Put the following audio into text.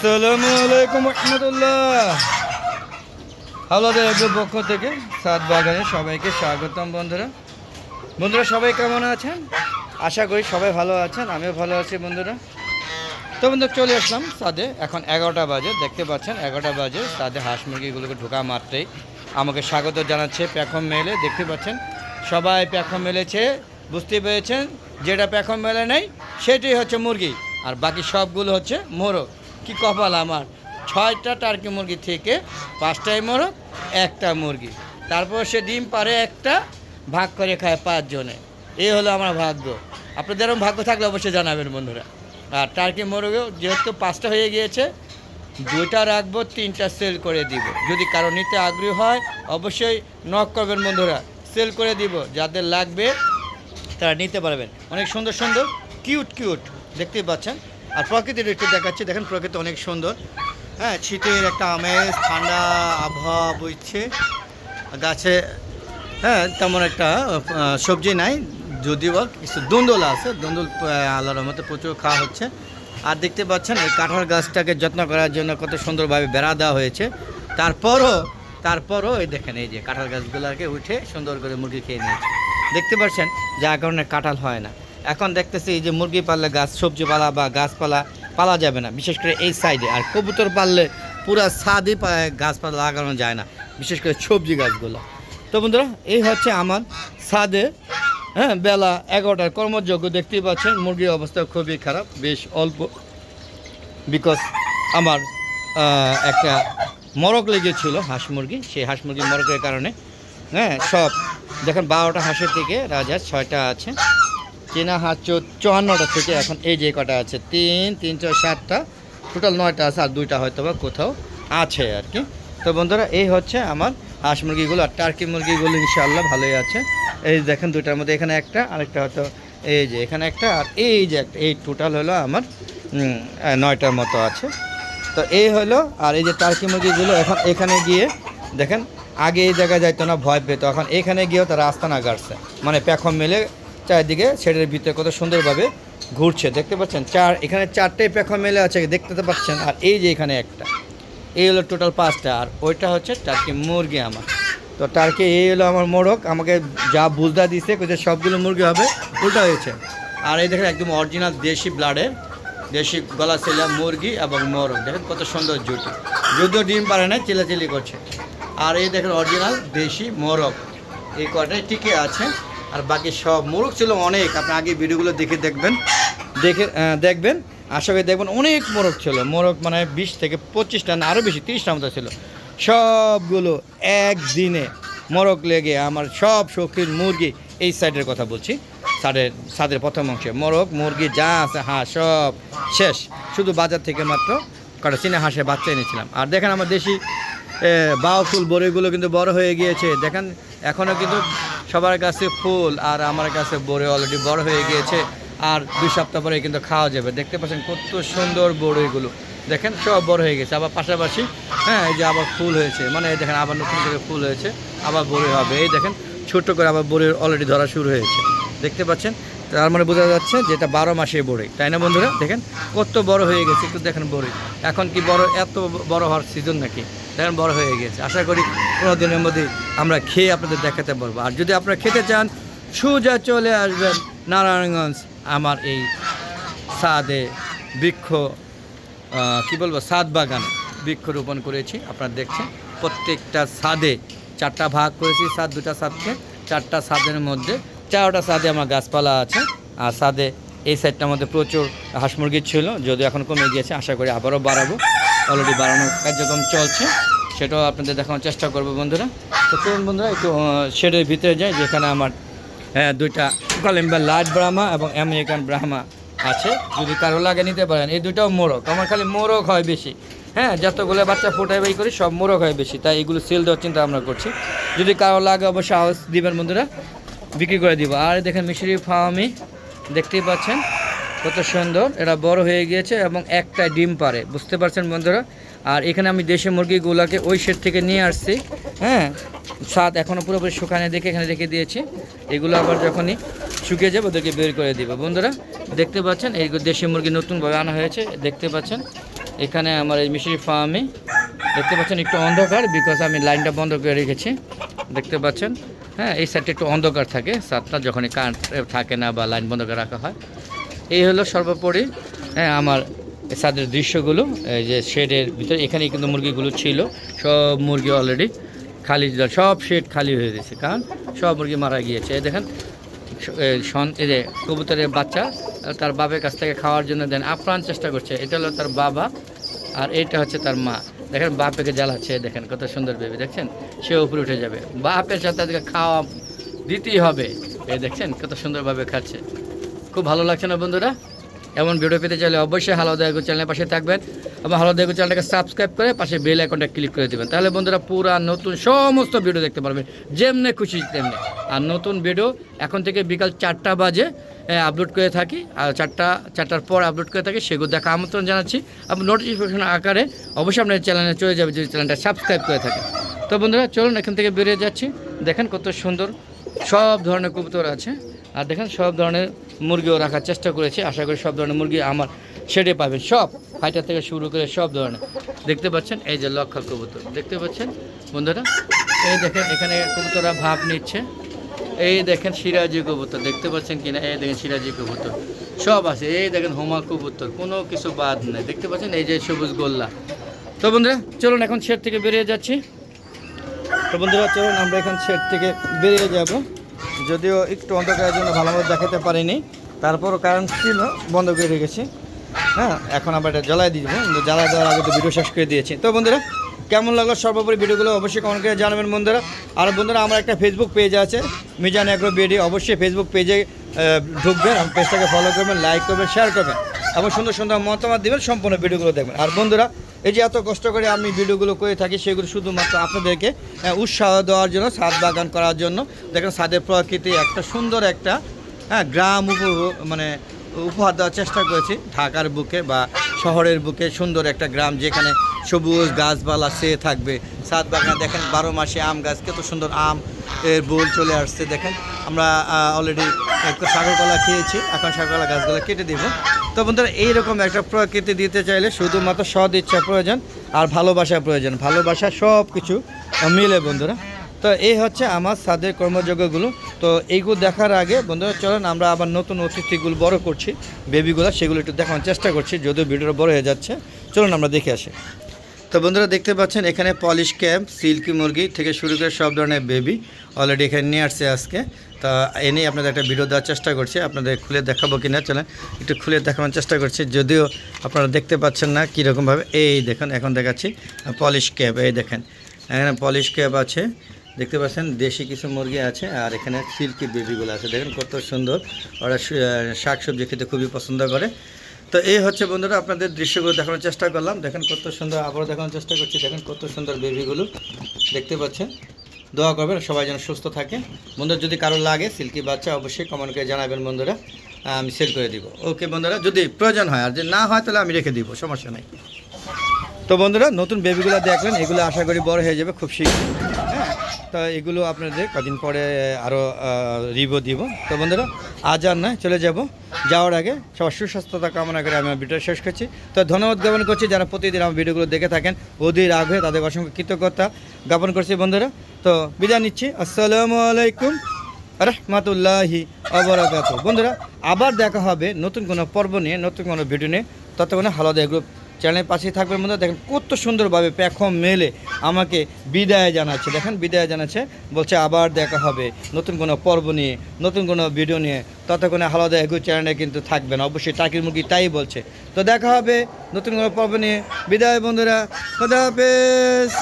আসসালামু আলাইকুম রহমতুল্লাহ। আলাদা একের পক্ষ থেকে সাত বাগানে সবাইকে স্বাগতম বন্ধুরা। বন্ধুরা, সবাই কেমন আছেন? আশা করি সবাই ভালো আছেন, আমিও ভালো আছি বন্ধুরা। তো বন্ধু, চলে আসলাম সাদে। এখন এগারোটা বাজে, দেখতে পাচ্ছেন এগারোটা বাজে। সাদে হাঁস মুরগিগুলোকে ঢোকা মাত্রেই আমাকে স্বাগত জানাচ্ছে প্যাখম মেলে। দেখতে পাচ্ছেন, সবাই প্যাখম মেলেছে। বুঝতে পেরেছেন, যেটা প্যাখম মেলে নেই, সেটাই হচ্ছে মুরগি। আর বাকি সবগুলো হচ্ছে মোরগ। কি কপাল আমার? ছয়টা টার্কি মুরগি থেকে পাঁচটাই মোরগ, একটা মুরগি। তারপর সে ডিম পারে একটা, ভাগ করে খায় পাঁচজনে। এই হলো আমার ভাগ্য। আপনাদের ভাগ্য থাকলে অবশ্যই জানাবেন বন্ধুরা। আর টার্কি মোরগেও যেহেতু পাঁচটা হয়ে গিয়েছে, দুইটা রাখব, তিনটা সেল করে দিব। যদি কারও নিতে আগ্রহী হয়, অবশ্যই নক করবেন বন্ধুরা। সেল করে দিব, যাদের লাগবে তারা নিতে পারবেন। অনেক সুন্দর সুন্দর কিউট কিউট দেখতেই পাচ্ছেন? আর প্রকৃতির একটু দেখাচ্ছি। দেখেন প্রকৃতি অনেক সুন্দর। হ্যাঁ শীতের একটা আমেজ, ঠান্ডা আবহাওয়া বইছে। গাছে হ্যাঁ তেমন একটা সবজি নাই। যদিও কিছু দন্দল আছে। দন্দল আল্লাহর মতো প্রচুর খাওয়া হচ্ছে। আর দেখতে পাচ্ছেন, এই কাঁঠাল গাছটাকে যত্ন করার জন্য কত সুন্দরভাবে বেড়া দেওয়া হয়েছে। তারপরও তারপরও এই দেখেন, এই যে কাঁঠাল গাছগুলোকে উঠে সুন্দর করে মুরগি খেয়ে নিয়েছে। দেখতে পাচ্ছেন, যার কারণে কাঁঠাল হয় না। এখন দেখতেছি যে মুরগি পাললে গাছ, সবজি পালা বা গাছপালা পালা যাবে না। বিশেষ করে এই সাইডে। আর কবুতর পাললে পুরো ছাদই গাছপালা লাগানো যায় না। বিশেষ করে সবজি গাছগুলো। তো বন্ধুরা, এই হচ্ছে আমার ছাদে হ্যাঁ বেলা এগারোটার কর্মযোগ্য দেখতেই পাচ্ছেন, মুরগির অবস্থা খুবই খারাপ, বেশ অল্প। বিকজ আমার একটা মরক লেগেছিল, হাঁস মুরগি। সেই হাঁস মুরগি মরকের কারণে হ্যাঁ সব, দেখেন বারোটা হাঁসের থেকে রাজার ছয়টা আছে। চীনা হাঁস চুয়ান্নটা থেকে এখন এই যে কটা আছে, তিন তিন ছয় সাতটা। টোটাল নয়টা আছে, আর দুইটা হয়তো বা কোথাও আছে আর কি। তো বন্ধুরা, এই হচ্ছে আমার হাঁস মুরগিগুলো আর টার্কি মুরগিগুলো ইনশাআল্লাহ ভালোই আছে। এই দেখেন দুইটার মধ্যে এখানে একটা, আরেকটা হয়তো এই যে এখানে একটা, আর এই যে একটা, এই টোটাল হলো আমার নয়টার মতো আছে। তো এই হলো, আর এই যে টার্কি মুরগিগুলো এখন এখানে গিয়ে দেখেন আগে এই জায়গায় যাইতো না, ভয় পেতো। এখন এখানে গিয়েও তারা আস্তানা গাড়ছে। মানে প্যাখম মেলে চারিদিকে সেটার ভিতরে কত সুন্দরভাবে ঘুরছে। দেখতে পাচ্ছেন চার, এখানে চারটে প্যাখম মেলে আছে, দেখতে তো পাচ্ছেন। আর এই যে এখানে একটা, এই হলো টোটাল পাঁচটা, আর ওইটা হচ্ছে টার্কি মুরগি আমার। তো টার্কি এই হলো আমার মোড়ক, আমাকে যা বুঝদা দিছে কোথায় সবগুলো মুরগি হবে, উল্টা হয়েছে। আর এই দেখেন একদম অরিজিনাল দেশি ব্লাডের দেশি গলা ছেলা মুরগি এবং মোরগ দেখেন কত সুন্দর জুটি। যদিও ডিম পারে না, চিলাচিলি করছে। আর এই দেখেন অরিজিনাল দেশি মোরগ এই কটাই টিকে আছে আর বাকি সব মোরগ ছিল অনেক। আপনি আগে ভিডিওগুলো দেখে দেখবেন। দেখে দেখবেন। আশা করি দেখবেন অনেক মোরগ ছিল। মোরগ মানে বিশ থেকে পঁচিশটা না আরও বেশি তিরিশটার মতো ছিল। সবগুলো একদিনে মোরগ লেগে আমার সব শৌখিন মুরগি এই সাইডের কথা বলছি। সাদের সাদের প্রথম অংশে মোরগ মুরগি যা আছে, হাঁস সব শেষ। শুধু বাজার থেকে মাত্র কটা চিনে হাঁসের বাচ্চা এনেছিলাম। আর দেখেন আমার দেশি বাও ফুল বড়িগুলো কিন্তু বড় হয়ে গিয়েছে। দেখেন এখনও কিন্তু সবার কাছে ফুল আর আমার কাছে বড়ি অলরেডি বড় হয়ে গিয়েছে। আর দুই সপ্তাহ পরে কিন্তু খাওয়া যাবে। দেখতে পাচ্ছেন কত সুন্দর বড়িগুলো। দেখেন, সব বড় হয়ে গেছে। আবার পাশাপাশি হ্যাঁ এই যে আবার ফুল হয়েছে। মানে দেখেন, আবার নতুন করে ফুল হয়েছে। আবার বড়ি হবে। এই দেখেন ছোট্ট করে আবার বড়ির অলরেডি ধরা শুরু হয়েছে। দেখতে পাচ্ছেন? তার মানে বোঝা যাচ্ছে যে এটা বারো মাসে বড়ি। তাই না বন্ধুরা? দেখেন, কত বড় হয়ে গেছে। একটু দেখেন বড়ি। এখন কি বড়, এত বড় হওয়ার সিজন নাকি? দেখেন বড় হয়ে গেছে। আশা করি কোনো দিনের মধ্যে আমরা খেয়ে আপনাদের দেখাতে পারব। আর যদি আপনারা খেতে চান, সোজা চলে আসবেন নারায়ণগঞ্জ, আমার এই সাদে বৃক্ষ কি বলব, সাদ বাগান। বৃক্ষরোপণ করেছি, আপনারা দেখছেন, প্রত্যেকটা ছাদে চারটা ভাগ করেছি, সাদ, দুটা ছাদকে চারটা ছাদের মধ্যে, চারটা সাদে আমার গাছপালা আছে, আর ছাদে এই সাইডটার মধ্যে প্রচুর হাঁস মুরগি ছিল, যদিও এখন কমে গিয়েছে, আশা করি আবারও বাড়াবো। অলরেডি বাড়ানোর কার্যক্রম চলছে, সেটাও আপনাদের দেখানোর চেষ্টা করব বন্ধুরা। তো চলুন বন্ধুরা, একটু শেডের ভিতরে যাই, যেখানে আমার হ্যাঁ দুইটা কলিম্বার লাইট ব্রাহ্মা এবং আমেরিকান ব্রাহ্মা আছে। যদি কারও লাগে নিতে পারেন, এই দুটাও মোরগ। আমার খালি মোরগ হয় বেশি। হ্যাঁ যতগুলো বাচ্চা ফোটাই বাই করি, সব মোরগ হয় বেশি। তাই এগুলো সেল দেওয়ার চিন্তা আমরা করছি। যদি কারও লাগে অবশ্যই আওয়াজ দিবেন বন্ধুরা, বিক্রি করে দিব। আর দেখেন মিশরি ফার্মি দেখতেই পাচ্ছেন কত সুন্দর এটা বড় হয়ে গিয়েছে এবং একটা ডিম পারে, বুঝতে পারছেন বন্ধুরা? আর এখানে আমি দেশি মুরগিগুলোকে ওই শেড থেকে নিয়ে আসছি হ্যাঁ? স্বাদ এখনও পুরোপুরি শুকানে দেখে এখানে রেখে দিয়েছি। এগুলো আবার যখনই শুকিয়ে যাবে ওদেরকে বের করে দিব, বন্ধুরা। দেখতে পাচ্ছেন, এই দেশি মুরগি নতুনভাবে আনা হয়েছে, দেখতে পাচ্ছেন। এখানে আমার এই মিশরি ফার্মে, দেখতে পাচ্ছেন একটু অন্ধকার বিকজ আমি লাইনটা বন্ধ করে রেখেছি, দেখতে পাচ্ছেন। হ্যাঁ এই সাইডটা একটু অন্ধকার থাকে সাতটা যখনই কারেন্ট থাকে না বা লাইন বন্ধ করে রাখা হয়। এই হলো সর্বোপরি হ্যাঁ আমার সাদের দৃশ্যগুলো এই যে শেডের ভিতরে এখানে কিন্তু মুরগিগুলো ছিল সব মুরগি অলরেডি খালি সব শেড খালি হয়ে গেছে কারণ সব মুরগি মারা গিয়েছে। দেখেন এ, সন- যে কবুতরের বাচ্চা তার বাপের কাছ থেকে খাওয়ার জন্য দেন আপ্রাণ চেষ্টা করছে। এটা হলো তার বাবা আর এটা হচ্ছে তার মা। দেখেন বাপেকে জ্বালাচ্ছে দেখেন কত সুন্দর বেবি দেখছেন? সে উপরে উঠে যাবে। বাপের সাথে তাদেরকে খাওয়া দিতেই হবে। এই দেখছেন কত সুন্দরভাবে খাচ্ছে। খুব ভালো লাগছে না বন্ধুরা? এমন ভিডিও পেতে চাইলে অবশ্যই হালো দেয়াগো চ্যানেলের পাশে থাকবেন এবং হালো দেয়াগো চ্যানেলটাকে সাবস্ক্রাইব করে পাশে বেল আইকনটা ক্লিক করে দেবেন। তাহলে বন্ধুরা পুরা নতুন সমস্ত ভিডিও দেখতে পারবেন, যেমনি খুশি তেমনি। আর নতুন ভিডিও এখন থেকে বিকাল চারটা বাজে আপলোড করে থাকি। আর চারটা, চারটার পর আপলোড করে থাকি, সেগুলো দেখা আমন্ত্রণ জানাচ্ছি। আপনি নোটিফিকেশন আকারে অবশ্যই আপনার চ্যানেলে চলে যাবে যদি চ্যানেলটা সাবস্ক্রাইব করে থাকে তো বন্ধুরা, চলুন এখান থেকে বেরিয়ে যাচ্ছি। দেখেন কত সুন্দর সব ধরনের কবুতর আছে। আর দেখেন সব ধরনের মুরগিও রাখার চেষ্টা করেছি। আশা করি সব ধরনের মুরগি আমার শেডে পাবেন। সব ফাইটার থেকে শুরু করে সব ধরনের। দেখতে পাচ্ছেন, এই যে লক্ষা কবুতর। দেখতে পাচ্ছেন, বন্ধুরা? এই দেখেন, এখানে কবুতররা ভাব নিচ্ছে। এই দেখেন সিরাজি কবুতর। দেখতে পাচ্ছেন কিনা? এই দেখেন সিরাজি কবুতর। সব আছে। এই দেখেন হোমা কবুতর। কোনো কিছু বাদ নেই। দেখতে পাচ্ছেন, এই যে সবুজ গোল্লা। তো বন্ধুরা, চলুন এখন শেড থেকে বেরিয়ে যাচ্ছি। তো বন্ধুরা, চলুন আমরা এখান শেড থেকে বেরিয়ে যাব। যদিও একটু অন্ধকারের জন্য ভালোভাবে দেখাতে পারিনি। তারপরও কারেন্ট ছিল, বন্ধ করে রেখেছি। হ্যাঁ এখন আবার এটা জ্বালাই দেবো। জ্বালা দেওয়ার আগে তো ভিডিও শেষ করে দিয়েছি। তো বন্ধুরা, কেমন লাগল সর্বোপরি ভিডিওগুলো অবশ্যই কমেন্ট করে জানাবেন বন্ধুরা। আর বন্ধুরা, আমার একটা ফেসবুক পেজ আছে, মিজান অ্যাগ্রো বিডি অবশ্যই ফেসবুক পেজে ঢুকবেন পেজটাকে ফলো করবেন লাইক করবেন শেয়ার করবেন। এবং সুন্দর সুন্দর মতামত দেবেন, সম্পূর্ণ ভিডিওগুলো দেখবেন। আর বন্ধুরা, এই যে এত কষ্ট করে আমি ভিডিওগুলো করে থাকি, সেগুলো শুধুমাত্র আপনাদেরকে উৎসাহ দেওয়ার জন্য, ছাদ বাগান করার জন্য। দেখেন ছাদের প্রকৃতি একটা সুন্দর একটা হ্যাঁ গ্রাম উপ- মানে উপহার দেওয়ার চেষ্টা করেছি। ঢাকার বুকে বা শহরের বুকে সুন্দর একটা গ্রাম, যেখানে সবুজ গাছপালা সে থাকবে। ছাদ বাগান দেখেন, বারো মাসে আম গাছ, কত সুন্দর আম এর বোল চলে আসছে, দেখেন। আমরা অলরেডি একটু সাগরকলা খেয়েছি, এখন সাগরকলা গাছগুলো কেটে দিব। তো বন্ধুরা, এইরকম একটা প্রকৃতি দিতে চাইলে শুধুমাত্র সদ ইচ্ছা প্রয়োজন আর ভালোবাসা প্রয়োজন। ভালোবাসা সব কিছু মিলে বন্ধুরা। তো এই হচ্ছে আমার সাদের কর্মযজ্ঞগুলো তো এইগুলো দেখার আগে বন্ধুরা, চলেন আমরা আবার নতুন অতিথিগুলো বড় করছি। বেবিগুলো সেগুলো একটু দেখানোর চেষ্টা করছি, যদিও ভিডিওটা বড় হয়ে যাচ্ছে। চলুন আমরা দেখে আসি। তো বন্ধুরা দেখতে পাচ্ছেন, এখানে পলিশ ক্যাম্প সিল্কি মুরগি থেকে শুরু করে সব ধরনের বেবি অলরেডি এখানে নিয়ে আসছে আজকে। তা এনেই আপনাদের একটা ভিডিও দেওয়ার চেষ্টা করছি। আপনাদের খুলে দেখাবো কি না চলেন একটু খুলে দেখানোর চেষ্টা করছি। যদিও আপনারা দেখতে পাচ্ছেন না কীরকমভাবে। এই দেখুন, এখন দেখাচ্ছি পলিশ ক্যাপ এই দেখেন। এখানে পলিশ ক্যাপ আছে। দেখতে পাচ্ছেন, দেশি কিছু মুরগি আছে আর এখানে সিল্কি বেবিগুলো আছে। দেখেন কত সুন্দর। ওরা শাক সবজি খেতে খুবই পছন্দ করে। তো এই হচ্ছে বন্ধুরা আপনাদের দৃশ্যগুলো দেখানোর চেষ্টা করলাম। দেখেন কত সুন্দর আবারও দেখানোর চেষ্টা করছি। দেখেন কত সুন্দর বেবিগুলো দেখতে পাচ্ছেন। দোয়া করবেন সবাই যেন সুস্থ থাকে। বন্ধুরা, যদি কারও লাগে সিল্কি বাচ্চা, অবশ্যই কমেন্ট করে জানাবেন বন্ধুরা। আমি সেল করে দিব। ওকে বন্ধুরা, যদি প্রয়োজন হয় আর যদি না হয়, তাহলে আমি রেখে দিব, সমস্যা নেই। তো বন্ধুরা, নতুন বেবিগুলো দেখলেন, এগুলো আশা করি বড় হয়ে যাবে খুব শীঘ্রই। তো এগুলো আপনাদের কদিন পরে আরও রিভিউ দিব। তো বন্ধুরা, আজ আর নয়, চলে যাব। যাওয়ার আগে সবার সুস্বাস্থ্যতা কামনা করে আমি আমার ভিডিও শেষ করছি। তো ধন্যবাদ জ্ঞাপন করছি যারা প্রতিদিন আমার ভিডিওগুলো দেখে থাকেন। অধীর আগ্রহে তাদের অসংখ্য কৃতজ্ঞতা জ্ঞাপন করছি বন্ধুরা। তো বিদায় নিচ্ছি। আসসালামু আলাইকুম রহমাতুল্লাহি অবরাকাত বন্ধুরা, আবার দেখা হবে নতুন কোনো পর্ব নিয়ে, নতুন কোনো ভিডিও নিয়ে। ততক্ষণে হালাদা গ্রুপ চ্যানেলের পাশেই থাকবেন বন্ধুরা। দেখেন কত সুন্দরভাবে প্যাখম মেলে আমাকে বিদায় জানাচ্ছে। দেখেন, বিদায় জানাচ্ছে, বলছে আবার দেখা হবে। নতুন কোনো পর্ব নিয়ে, নতুন কোনো ভিডিও নিয়ে, ততক্ষণে হালাদা এগু চ্যানেলে কিন্তু থাকবেন। অবশ্যই টাকির মুখী তাই বলছে। তো দেখা হবে নতুন কোনো পর্ব নিয়ে। বিদায় বন্ধুরা, খোদা হাফেজ।